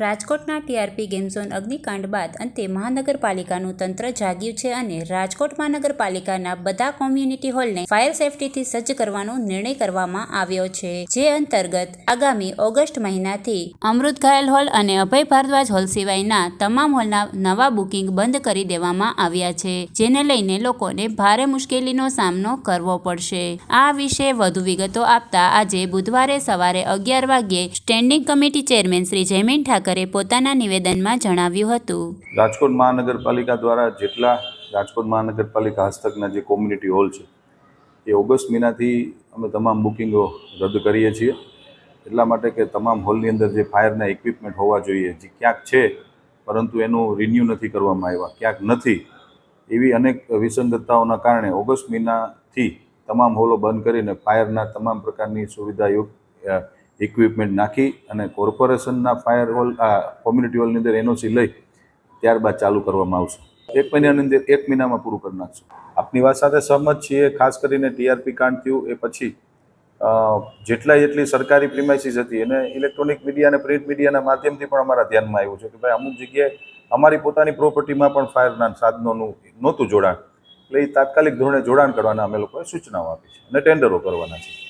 રાજકોટના TRP game અગ્નિકાંડ બાદ અંતે મહાનગરપાલિકાનું તંત્ર જાગ્યું છે અને રાજકોટ મહાનગરપાલિકાના બધા કોમ્યુનિટી હોલને ફાયર સેફટીથી સજ્જ કરવાનો નિર્ણય કરવામાં આવ્યો છે. જે અંતર્ગત આગામી ઓગસ્ટ મહિનાથી અમૃત ઘાયલ હોલ અને અભય ભારદ્વાજ હોલ સિવાયના તમામ હોલના નવા બુકિંગ બંધ કરી દેવામાં આવ્યા છે, જેને લઈને લોકોને ભારે મુશ્કેલીનો સામનો કરવો પડશે. આ વિશે વધુ વિગતો આપતા આજે બુધવારે સવારે અગિયાર વાગ્યે standing committee chairman Shri Jaymin Thakre પોતાના નિવેદનમાં જણાવ્યું હતું. રાજકોટ મહાનગરપાલિકા દ્વારા જેટલા રાજકોટ મહાનગરપાલિકા હસ્તકના જે કોમ્યુનિટી હોલ છે, એ ઓગસ્ટ મહિનાથી અમે તમામ બુકિંગો રદ કરીએ છીએ. એટલા માટે કે તમામ હોલની અંદર જે ફાયરના ઇક્વિપમેન્ટ હોવા જોઈએ, જે ક્યાંક છે, પરંતુ એનું રિન્યૂ નથી કરવામાં આવ્યા, ક્યાંક નથી. એવી અનેક વિસંગતતાઓના કારણે ઓગસ્ટ મહિનાથી તમામ હોલો બંધ કરીને ફાયરના તમામ પ્રકારની સુવિધાયુક્ત ઇક્વિપમેન્ટ નાખી અને કોર્પોરેશનના ફાયર હોલ આ કોમ્યુનિટી હોલની અંદર એનઓસી લઈ ત્યારબાદ ચાલુ કરવામાં આવશે. એક મહિનાની અંદર, એક મહિનામાં પૂરું કરી નાખશું. આપની વાત સાથે સહમત છીએ, ખાસ કરીને ટીઆરપી કાંડ થયું એ પછી જેટલા જેટલી સરકારી પ્રિમાઇસીસ હતી, એને ઇલેક્ટ્રોનિક મીડિયા અને પ્રિન્ટ મીડિયાના માધ્યમથી પણ અમારા ધ્યાનમાં આવ્યું છે કે ભાઈ અમુક જગ્યાએ અમારી પોતાની પ્રોપર્ટીમાં પણ ફાયરના સાધનોનું નહોતું જોડાણ. એટલે એ તાત્કાલિક ધોરણે જોડાણ કરવાના અમે લોકોએ સૂચનાઓ આપી છે અને ટેન્ડરો કરવાના છે.